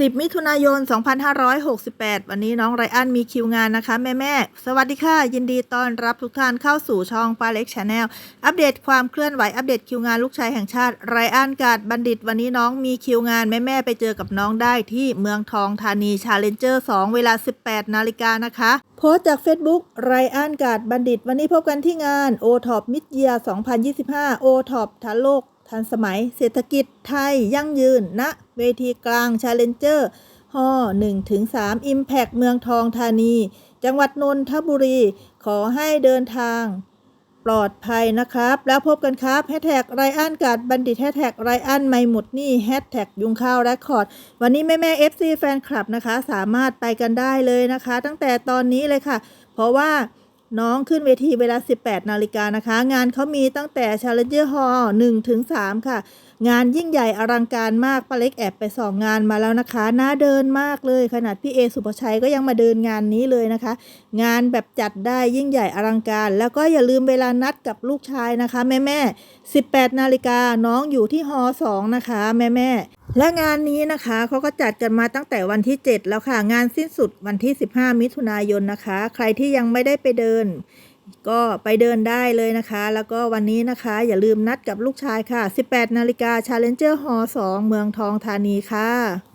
10 มิถุนายน 2568 วันนี้น้องไรอันมีคิวงานนะคะ แม่แม่สวัสดีค่ะ ยินดีต้อนรับทุกท่านเข้าสู่ช่องปาเล็กชาแนลอัปเดตความเคลื่อนไหวอัปเดตคิวงานลูกชายแห่งชาติไรอันกาดบัณฑิต วันนี้น้องมีคิวงานแม่แม่ไปเจอกับน้องได้ที่เมืองทองธานีชาเลนเจอร์2เวลา 18 นาฬิกานะคะโพสต์จาก Facebook ไรอันกาดบัณฑิต วันนี้พบกันที่งาน o t o p Mid Year 2025 o t o p ทันโลก ทันสมัยเศรษฐกิจไทยยั่งยืนณเวทีกลาง Challenger ฮอ1ถึง3 Impact เมืองทองธานี จังหวัดนนทบุรี ขอให้เดินทาง ปลอดภัยนะครับ แล้วพบกันครับแฮชแท็กไรอันกาดบัณฑิตแฮชแท็กไรอันไม่หมดนี่แฮชแท็กยุงข้าวแรคคอร์ด วันนี้แม่แม่เอฟซีแฟนคลับนะคะ สามารถไปกันได้เลยนะคะ ตั้งแต่ตอนนี้เลยค่ะ เพราะว่า น้องขึ้นเวทีเวลา 18 นาฬิกานะคะ งานเขามีตั้งแต่ Challenger Hall 1ถึง3ค่ะ งานยิ่งใหญ่อลังการมากป้าเล็กแอบไปสองงานมาแล้วนะคะน่าเดินมากเลย ขนาดพี่เอสุภชัยก็ยังมาเดินงานนี้เลยนะคะ งานแบบจัดได้ยิ่งใหญ่อลังการ แล้วก็อย่าลืมเวลานัดกับลูกชายนะคะ แม่แม่18 นาฬิกาน้องอยู่ที่ฮอ2นะคะ แม่แม่ และงานนี้นะคะเขาก็จัดกันมาตั้งแต่วันที่ 7 แล้วค่ะ งานสิ้นสุดวันที่ 15 มิถุนายนนะคะ ใครที่ยังไม่ได้ไปเดิน ก็ไปเดินได้เลยนะคะ แล้วก็วันนี้นะคะ อย่าลืมนัดกับลูกชายค่ะ 18 นาฬิกา Challenger Hall 2 เมืองทองธานีค่ะ